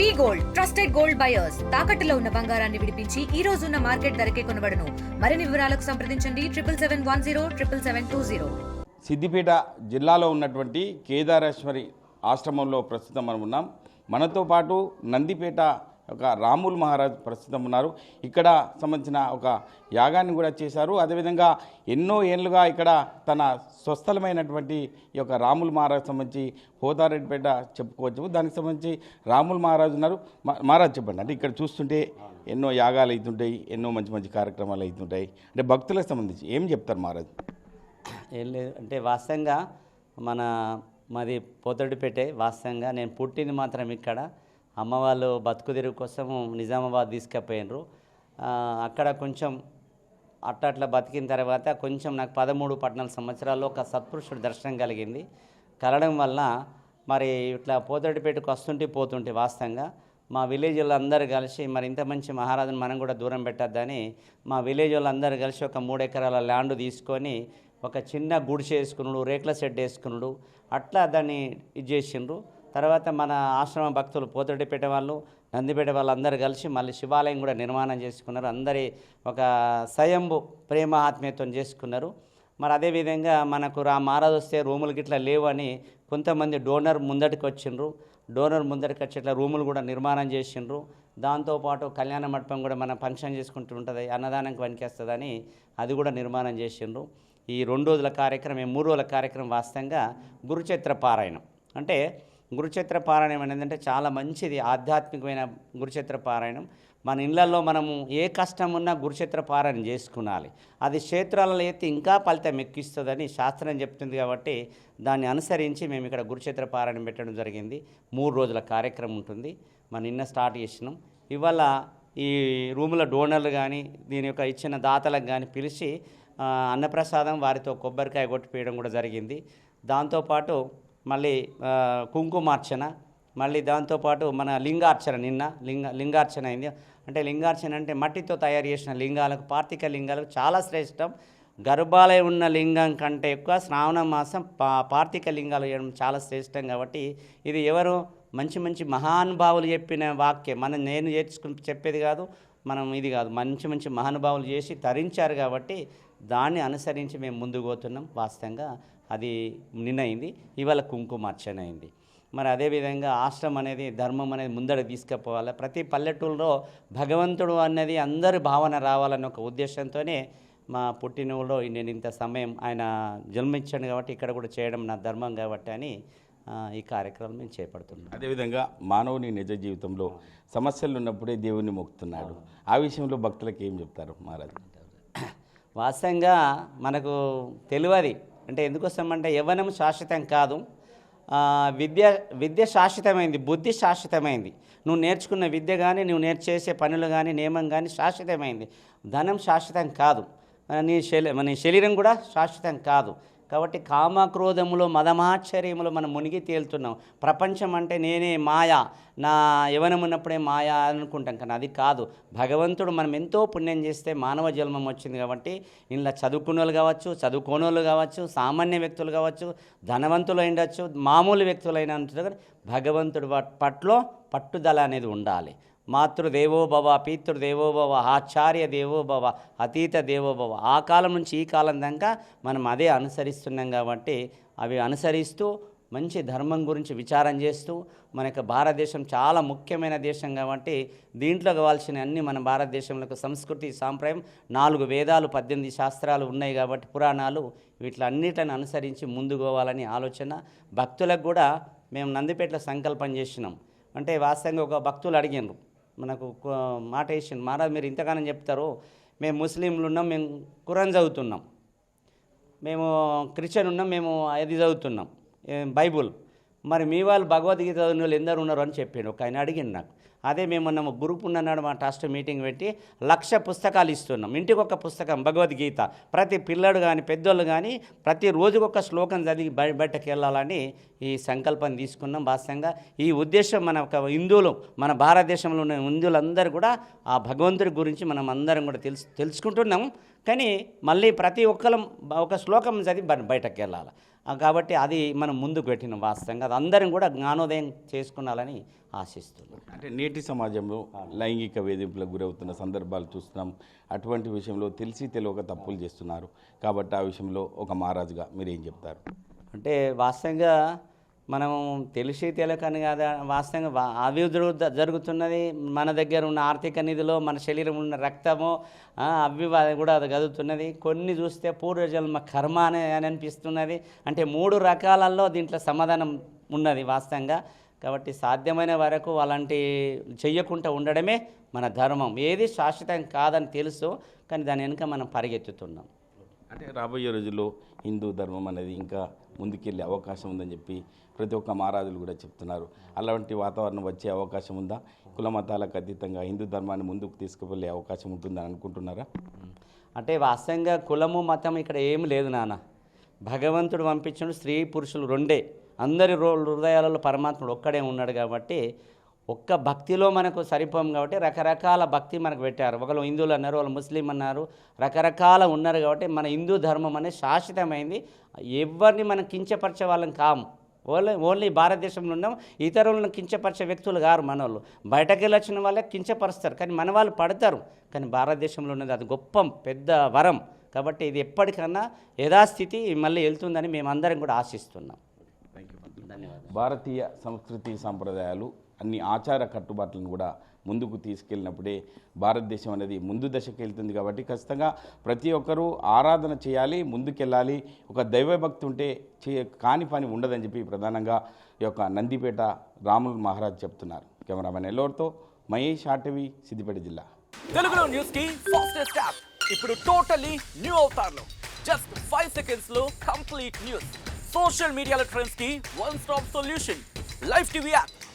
V gold trusted gold buyers. తాకట్టులో ఉన్న బంగారాన్ని విడిపించి ఈ రోజు ఉన్న మార్కెట్ ధరకే కొనబడను. మరిన్ని వివరాలకు సంప్రదించండి. Triple seven one zero triple seven two zero. Siddipet జిల్లాలో ఉన్నటువంటి కేదారేశ్వరి ఆశ్రమంలో ప్రస్తుతం మనం ఉన్నాం. మనతో పాటు నందిపేట ఒక రాముల్ మహారాజ్ ప్రస్తుతం ఉన్నారు. ఇక్కడ సంబంధించిన ఒక యాగాన్ని కూడా చేశారు. అదేవిధంగా ఎన్నో ఏళ్ళుగా ఇక్కడ తన స్వస్థలమైనటువంటి ఈ యొక్క రాముల్ మహారాజ్ సంబంధించి హోదారెడ్డిపేట చెప్పుకోవచ్చు. దానికి సంబంధించి రాముల్ మహారాజ్ ఉన్నారు. మహారాజ్ చెప్పండి. అంటే ఇక్కడ చూస్తుంటే ఎన్నో యాగాలు అవుతుంటాయి ఎన్నో మంచి మంచి కార్యక్రమాలు అవుతుంటాయి అంటే భక్తులకు సంబంధించి ఏం చెప్తారు మహారాజ్? ఏం లేదు. అంటే వాస్తవంగా మన మాది పోతడిపేటే వాస్తవంగా నేను పుట్టింది మాత్రం ఇక్కడ. అమ్మ వాళ్ళు బతుకు కోసం నిజామాబాద్ తీసుకుపోయినరు. అక్కడ కొంచెం అట్లా అట్లా బతికిన తర్వాత కొంచెం నాకు పదమూడు పద్నాలుగు సంవత్సరాల్లో ఒక సత్పురుషుడు దర్శనం కలిగింది. కలడం వల్ల మరి ఇట్లా పోతడిపేటకు వస్తుంటే పోతుంటే వాస్తవంగా మా విలేజ్ వాళ్ళందరూ కలిసి మరి ఇంత మంచి మహారాజుని మనం కూడా దూరం పెట్టద్దని మా విలేజ్ వాళ్ళందరూ కలిసి ఒక మూడు ఎకరాల ల్యాండ్ తీసుకొని ఒక చిన్న గుడిసె వేసుకున్నాడు రేకుల షెడ్ వేసుకున్నాడు అట్లా దాన్ని ఇది చేసిండ్రు. తర్వాత మన ఆశ్రమ భక్తులు పోతడిపేట వాళ్ళు నందిపేట వాళ్ళందరూ కలిసి మళ్ళీ శివాలయం కూడా నిర్మాణం చేసుకున్నారు. అందరి ఒక స్వయంభు ప్రేమ ఆత్మీయత్వం చేసుకున్నారు. మరి అదేవిధంగా మనకు రా మహారాజు వస్తే రూములు గిట్లా లేవని కొంతమంది డోనర్ ముందటికి వచ్చిండ్రు. డోనర్ ముందరికి వచ్చేట్లా రూములు కూడా నిర్మాణం చేసిండ్రు. దాంతోపాటు కళ్యాణ మండపం కూడా మనం ఫంక్షన్ చేసుకుంటూ ఉంటుంది అన్నదానంకి పనికేస్తుందని అది కూడా నిర్మాణం చేసిండ్రు. ఈ రెండు రోజుల కార్యక్రమం ఈ మూడు రోజుల కార్యక్రమం వాస్తవంగా గురుచరిత్ర పారాయణం. అంటే గురుచరిత్ర పారాయణం అనేది చాలా మంచిది ఆధ్యాత్మికమైన గురుచరిత్ర పారాయణం. మన ఇళ్ళలో మనము ఏ కష్టం ఉన్నా గురుచరిత్ర పారాయణం చేసుకునాలి. అది క్షేత్రాలలో అయితే ఇంకా ఫలితం ఎక్కిస్తుందని శాస్త్రం చెప్తుంది కాబట్టి దాన్ని అనుసరించి మేము ఇక్కడ గురుచరిత్ర పారాయణం పెట్టడం జరిగింది. మూడు రోజుల కార్యక్రమం ఉంటుంది. మనం నిన్న స్టార్ట్ చేసినాం. ఇవాళ ఈ రూముల డోనర్లు కానీ దీని యొక్క ఇచ్చిన దాతలకు కానీ పిలిచి అన్నప్రసాదం వారితో కొబ్బరికాయ కొట్టిపేయడం కూడా జరిగింది. దాంతోపాటు మళ్ళీ కుంకుమార్చన మళ్ళీ దాంతోపాటు మన లింగార్చన నిన్న లింగ లింగార్చన అయింది. అంటే లింగార్చన అంటే మట్టితో తయారు చేసిన లింగాలకు పార్థిక లింగాలకు చాలా శ్రేష్టం. గర్భాలయం ఉన్న లింగం కంటే ఎక్కువ శ్రావణ మాసం పా పార్థిక లింగాలు చేయడం చాలా శ్రేష్టం కాబట్టి ఇది ఎవరు? మంచి మంచి మహానుభావులు చెప్పిన వాక్యం. మనం నేను నేర్చుకుని చెప్పేది కాదు మనం ఇది కాదు. మంచి మంచి మహానుభావులు చేసి తరించారు కాబట్టి దాన్ని అనుసరించి మేము ముందుకు పోతున్నాం. వాస్తవంగా అది నిన్నయింది ఇవాళ కుంకుమార్చన అయింది మరి అదేవిధంగా ఆశ్రమం అనేది ధర్మం అనేది ముందర తీసుకుపోవాలి. ప్రతి పల్లెటూరులో భగవంతుడు అన్నది అందరి భావన రావాలన్న ఒక ఉద్దేశంతోనే మా పుట్టినూరులో నేను ఇంత సమయం ఆయన జన్మించాను కాబట్టి ఇక్కడ కూడా చేయడం నా ధర్మం కాబట్టి అని ఈ కార్యక్రమం మేము చేపడుతున్నాం. అదేవిధంగా మానవుని నిజ జీవితంలో సమస్యలు ఉన్నప్పుడే దేవుణ్ణి మొక్కుతున్నాడు. ఆ విషయంలో భక్తులకు ఏం చెప్తారు మహారాజ్? వాస్తవంగా మనకు తెలియదు. అంటే ఎందుకోసమంటే యవ్వనం శాశ్వతం కాదు. విద్య విద్య శాశ్వతమైంది బుద్ధి శాశ్వతమైంది. నువ్వు నేర్చుకున్న విద్య కానీ నువ్వు నేర్చేసే పనులు కానీ నియమం కానీ శాశ్వతమైంది. ధనం శాశ్వతం కాదు. నీ శరీ నీ శరీరం కూడా శాశ్వతం కాదు. కాబట్టి కామక్రోధములు మదమాశ్చర్యములో మనం మునిగి తేలుతున్నాం. ప్రపంచం అంటే నేనే మాయ. నా యవనం ఉన్నప్పుడే మాయ అనుకుంటాం కానీ అది కాదు. భగవంతుడు మనం ఎంతో పుణ్యం చేస్తే మానవ జన్మం వచ్చింది కాబట్టి ఇంట్లో చదువుకున్నోళ్ళు కావచ్చు చదువుకోనోళ్ళు కావచ్చు సామాన్య వ్యక్తులు కావచ్చు ధనవంతులు ఉండొచ్చు మామూలు వ్యక్తులైన కానీ భగవంతుడి పట్- పట్ల పట్టుదల అనేది ఉండాలి. మాతృదేవోభవ పితృదేవోభవ ఆచార్య దేవోభవ అతీత దేవోభవ. ఆ కాలం నుంచి ఈ కాలం దాకా మనం అదే అనుసరిస్తున్నాం కాబట్టి అవి అనుసరిస్తూ మంచి ధర్మం గురించి విచారం చేస్తూ మన యొక్క భారతదేశం చాలా ముఖ్యమైన దేశం కాబట్టి దీంట్లో కావాల్సిన అన్ని మన భారతదేశంలో సంస్కృతి సాంప్రదాయం నాలుగు వేదాలు పద్దెనిమిది శాస్త్రాలు ఉన్నాయి కాబట్టి పురాణాలు వీటిలన్నిటిని అనుసరించి ముందుకోవాలని ఆలోచన. భక్తులకు కూడా మేము నందిపేటలో సంకల్పం చేసినాం. అంటే వాస్తవంగా ఒక భక్తులు అడిగినారు మనకు మాట వేసిండు మహారాజ్ మీరు ఇంతగానం చెప్తారు. మేము ముస్లింలు ఉన్నాం మేము కురాన్ చదువుతున్నాం. మేము క్రిస్టియన్ ఉన్నాం మేము అది చదువుతున్నాం. బైబుల్. మరి మీ వాళ్ళు భగవద్గీత చదివిన వాళ్ళు ఎందరు ఉన్నారు అని చెప్పాను. ఒక ఆయన అడిగింది నాకు. అదే మేము మొన్న గ్రూప్ ఉన్నాడు మా ట్రస్ట్ మీటింగ్ పెట్టి లక్ష పుస్తకాలు ఇస్తున్నాం. ఇంటికి ఒక పుస్తకం భగవద్గీత. ప్రతి పిల్లడు కానీ పెద్దోళ్ళు కానీ ప్రతి రోజుకొక శ్లోకం చదివి బయటకు వెళ్ళాలని ఈ సంకల్పం తీసుకున్నాం. వాస్తవంగా ఈ ఉద్దేశం మన ఒక హిందువులు మన భారతదేశంలో ఉన్న హిందువులందరూ కూడా ఆ భగవంతుడి గురించి మనం అందరం కూడా తెలుసు తెలుసుకుంటున్నాం. కానీ మళ్ళీ ప్రతి ఒక్కరం ఒక శ్లోకం చదివి బయటకు వెళ్ళాలి కాబట్టి అది మనం ముందుకు పెట్టినాం వాస్తవంగా అది అందరం కూడా జ్ఞానోదయం చేసుకున్నాలని ఆశిస్తున్నాం. అంటే నేటి సమాజంలో లైంగిక వేధింపులకు గురవుతున్న సందర్భాలు చూస్తున్నాం. అటువంటి విషయంలో తెలిసి తెలియక తప్పులు చేస్తున్నారు. కాబట్టి ఆ విషయంలో ఒక మహారాజుగా మీరు ఏం చెప్తారు? అంటే వాస్తవంగా మనం తెలిసి తెలియకని కాదా. వాస్తవంగా అవి అభివృద్ధి జరుగుతున్నది మన దగ్గర ఉన్న ఆర్థిక నిధిలో మన శరీరం ఉన్న రక్తము అవి కూడా అది కదుగుతున్నది కొన్ని చూస్తే పూర్వజన్మ కర్మ అని అని అనిపిస్తున్నది. అంటే మూడు రకాలలో దీంట్లో సమాధానం ఉన్నది వాస్తవంగా. కాబట్టి సాధ్యమైన వరకు అలాంటి చెయ్యకుండా ఉండడమే మన ధర్మం. ఏది శాశ్వతం కాదని తెలుసు కానీ దాని వెనుక మనం పరిగెత్తుతున్నాం. అంటే రాబోయే రోజుల్లో హిందూ ధర్మం అనేది ఇంకా ముందుకెళ్ళే అవకాశం ఉందని చెప్పి ప్రతి ఒక్క మహారాజులు కూడా చెప్తున్నారు. అలాంటి వాతావరణం వచ్చే అవకాశం ఉందా? కుల మతాలకు అతీతంగా హిందూ ధర్మాన్ని ముందుకు తీసుకువెళ్ళే అవకాశం ఉంటుందని అనుకుంటున్నారా? అంటే వాస్తవంగా కులము మతం ఇక్కడ ఏం లేదు నాన్న. భగవంతుడు పంపించిన స్త్రీ పురుషులు రెండే. అందరి రో హృదయాలలో పరమాత్ముడు ఒక్కడే ఉన్నాడు కాబట్టి ఒక్క భక్తిలో మనకు సరిపోం కాబట్టి రకరకాల భక్తి మనకు పెట్టారు. ఒకళ్ళు హిందువులు అన్నారు వాళ్ళు ముస్లిం అన్నారు రకరకాల ఉన్నారు కాబట్టి మన హిందూ ధర్మం అనేది శాశ్వతమైంది. ఎవరిని మనం కించపరిచే వాళ్ళం కాము. ఓన్లీ ఓన్లీ భారతదేశంలో ఉన్నాం ఇతరులను కించపరిచే వ్యక్తులు గారు మనోళ్ళు. బయటకు వెళ్ళి వచ్చిన వాళ్ళే కించపరుస్తారు. కానీ మన వాళ్ళు పడతారు. కానీ భారతదేశంలో ఉన్నది అది గొప్ప పెద్ద వరం. కాబట్టి ఇది ఎప్పటికన్నా యథాస్థితి మళ్ళీ వెళ్తుందని మేమందరం కూడా ఆశిస్తున్నాం. ధన్యవాదాలు భారతీయ సంస్కృతి సాంప్రదాయాలు అన్ని ఆచార కట్టుబాట్లను కూడా ముందుకు తీసుకెళ్ళినప్పుడే భారతదేశం అనేది ముందు దశకు వెళ్తుంది కాబట్టి ఖచ్చితంగా ప్రతి ఒక్కరూ ఆరాధన చేయాలి ముందుకెళ్ళాలి. ఒక దైవభక్తి ఉంటే చే కాని పని ఉండదని చెప్పి ప్రధానంగా ఈ యొక్క నందిపేట రాములు మహారాజ్ చెప్తున్నారు. కెమెరామెన్ ఎల్లోర్తో మహేష్ ఆటవి సిద్దిపేట జిల్లా. తెలుగులో న్యూస్కి ఫాస్టెస్ట్ యాప్. ఇప్పుడు టోటలీ న్యూ అవుతారు జస్ట్ ఫైవ్ సెకండ్స్లో కంప్లీట్ న్యూస్. సోషల్ మీడియాలో ట్రెండ్స్కి one stop solution. Live TV app.